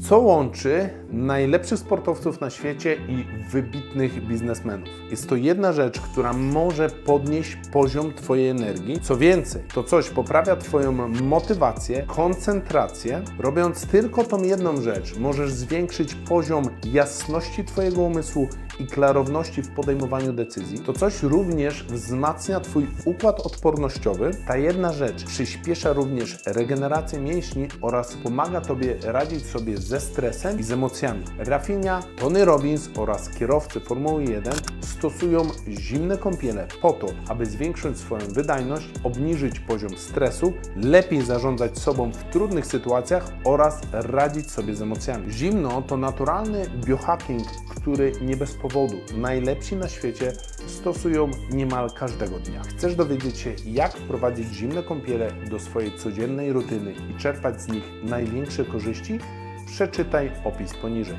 Co łączy najlepszych sportowców na świecie i wybitnych biznesmenów? Jest to jedna rzecz, która może podnieść poziom Twojej energii. Co więcej, to coś poprawia Twoją motywację, koncentrację. Robiąc tylko tą jedną rzecz, możesz zwiększyć poziom jasności Twojego umysłu i klarowności w podejmowaniu decyzji. To coś również wzmacnia Twój układ odpornościowy. Ta jedna rzecz przyspiesza również regenerację mięśni oraz pomaga Tobie radzić sobie ze stresem i z emocjami. Rafinha, Tony Robbins oraz kierowcy Formuły 1 stosują zimne kąpiele po to, aby zwiększyć swoją wydajność, obniżyć poziom stresu, lepiej zarządzać sobą w trudnych sytuacjach oraz radzić sobie z emocjami. Zimno to naturalny biohacking, który nie bez powodu najlepsi na świecie stosują niemal każdego dnia. Chcesz dowiedzieć się, jak wprowadzić zimne kąpiele do swojej codziennej rutyny i czerpać z nich największe korzyści? Przeczytaj opis poniżej.